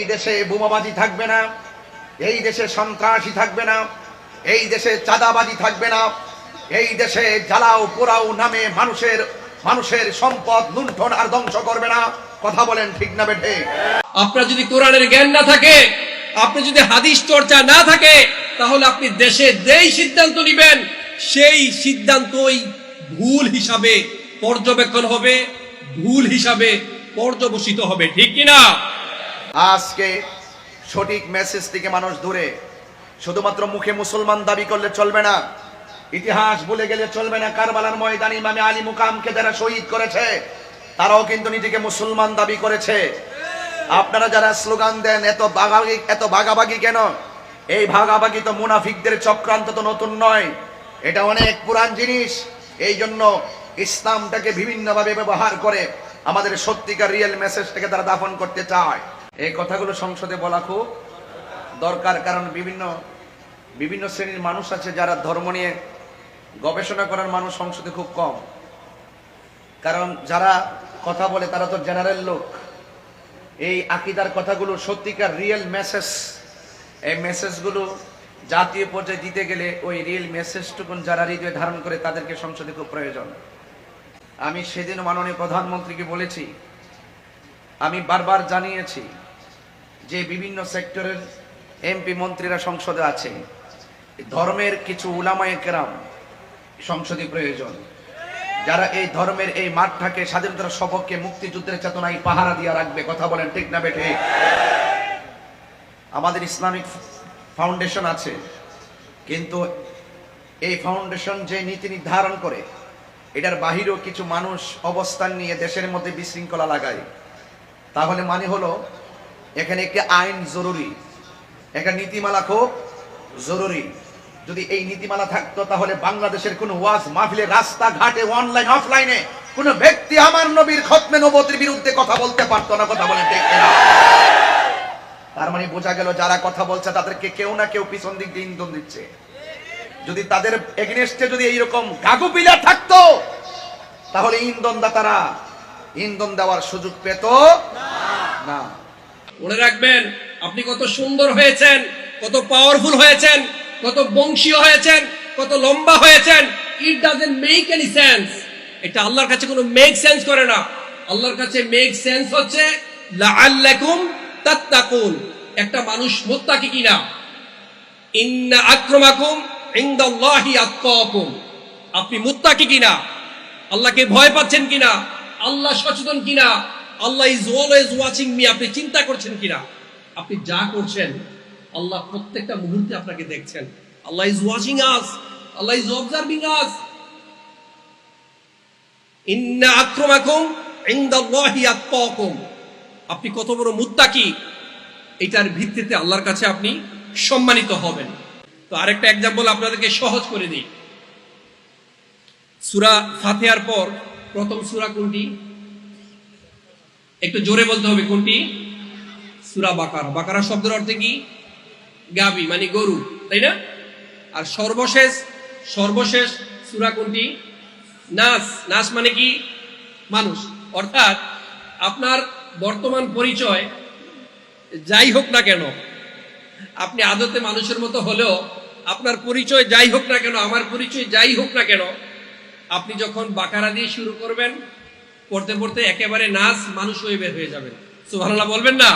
এই দেশে বোমাবাজি থাকবে না, এই দেশে সন্ত্রাসী থাকবে না, এই দেশে চাঁদাবাজি থাকবে না, এই দেশে জ্বালাও পোড়াও নামে মানুষের মানুষের সম্পদ লুণ্ঠন আর ধ্বংস করবে না। কথা বলেন ঠিক না বেঠে। আপনার যদি কোরআনের জ্ঞান না থাকে, আপনি যদি হাদিস চর্চা না থাকে, তাহলে আপনি দেশে যেই সিদ্ধান্ত নেবেন, সেই সিদ্ধান্তই ভুল হিসাবে পর্যবেক্ষণ হবে, ভুল হিসাবে পর্যবসিত হবে, ঠিক কিনা? আজকে সঠিক মেসেজ থেকে মানুষ দূরে। শুধুমাত্র মুখে মুসলমান দাবি করলে চলবে না। ইতিহাস ভুলে গেলে চলবে না। কারবালার ময়দান ইমামে আলী মুকামকে যারা শহীদ করেছে, তারাও কিন্তু নিজেকে মুসলমান দাবি করেছে। আপনারা যারা স্লোগান দেন, এত বাগাবাগি, এত ভাগাভাগি কেন? এই ভাগাভাগি তো মুনাফিকদের চক্রান্ত তো নতুন নয়। এটা অনেক পুরান জিনিস। এই জন্য ইসলামটাকে বিভিন্নভাবে ব্যবহার করে আমাদের সত্যিকার রিয়েল মেসেজটাকে তারা দাফন করতে চায়। এই কথাগুলো সংসদে বলা খুব দরকার, কারণ বিভিন্ন বিভিন্ন শ্রেণির মানুষ আছে যারা ধর্ম নিয়ে গবেষণা করার মানুষ সংসদে খুব কম। কারণ যারা কথা বলে তারা তো জেনারেল লোক। এই আকিদার কথাগুলো সত্যিকার রিয়েল মেসেজ এই মেসেজগুলো জাতীয় পর্যায়ে দিতে গেলে ওই রিয়েল মেসেজটুকুন যারা হৃদয়ে ধারণ করে তাদেরকে সংসদে খুব প্রয়োজন। আমি সেদিন মাননীয় প্রধানমন্ত্রীকে বলেছি, আমি বারবার জানিয়েছি যে বিভিন্ন সেক্টরের এমপি মন্ত্রীরা সংসদে আছে ধর্মের কিছু উলামায় কেরাম সংসদে প্রয়োজন। যারা এই ধর্মের এই মাঠটাকে, স্বাধীনতার সপক্ষে মুক্তিযুদ্ধের চেতনায় পাহারা দিয়ে রাখবে, কথা বলেন ঠিক না বেঠে? আমাদের ইসলামিক ফাউন্ডেশন আছে, কিন্তু এই ফাউন্ডেশন যে নীতি নির্ধারণ করে, এটার বাহিরেও কিছু মানুষ অবস্থান নিয়ে দেশের মধ্যে বিশৃঙ্খলা লাগায়। তাহলে মানে হলো এখানে একটি আইন জরুরি। একটা নীতিমালা খুব জরুরি। যদি এই নীতিমালা থাকতো, তাহলে বাংলাদেশের কোন ওয়াজ মাহফিলে রাস্তাঘাটে, অনলাইন, অফলাইনে কোন ব্যক্তি আমার নবীর খতমে নবতির বিরুদ্ধে কথা বলতে পারতো না, কথা বলে ঠিক কিনা? তার মানে বোঝা গেল যারা কথা বলছে, তাদেরকে কেউ না কেউ পিছন দিক দিয়ে ইন্ধন দিচ্ছে। যদি তাদের এগেনস্টে যদি এইরকম গাগু পিলা থাকতো, তাহলে ইন্ধন দাতারা ইন্ধন দেওয়ার সুযোগ পেত না। মনে রাখবেন, আপনি কত সুন্দর হয়েছেন, কত পাওয়ারফুল হয়েছেন, কত বংশীয় হয়েছেন, কত লম্বা হয়েছেন। It doesn't make any sense এটা আল্লাহর কাছে কোনো মেক সেন্স করে না। আল্লাহর কাছে মেক সেন্স হচ্ছে, লাআল্লাকুম তাত্তাকুন। একটা মানুষ মুত্তাকি কিনা? ইন্না আক্রমাকুম ইনদাল্লাহি আতকাকুম। আপনি মুত্তাকি কিনা? আল্লাহকে ভয় পাচ্ছেন কিনা? আল্লাহ সচেতন কিনা? Allah is always watching me আপনি চিন্তা করছেন কিনা? আপনি যা করছেন, আল্লাহ প্রত্যেকটা মুহূর্তে আপনাকে দেখছেন। Allah is watching us Allah is observing us ইন্না আক্রমাকুম ইনদাল্লাহি আতকাকুম। আপনি কত বড় মুত্তাকি। এটার ভিত্তিতে আল্লাহর কাছে আপনি সম্মানিত হবেন। তো আরেকটা এক্সাম্পল আপনাদেরকে সহজ করে দিই। সুরা ফাতিহার পর প্রথম সুরা কোনটি? একটু জোরে বলতে হবে কোনটি? সুরা বাকারা। বাকারা শব্দের অর্থে কি? গাবি মানে গরু, তাই না? আর সর্বশেষ সর্বশেষ সুরা কোনটি? নাস। নাস মানে কি? মানুষ। অর্থাৎ আপনার বর্তমান পরিচয় যাই হোক না কেন, আপনি আদতে মানুষের মতো হলেও আপনার পরিচয় যাই হোক না কেন, আমার পরিচয় যাই হোক না কেন, আপনি যখন বাকারা দিয়ে শুরু করবেন পড়তে পড়তে একেবারে নাচ মানুষ হয়ে বের হয়ে যাবেন। সুবহানাল্লাহ বলবেন না?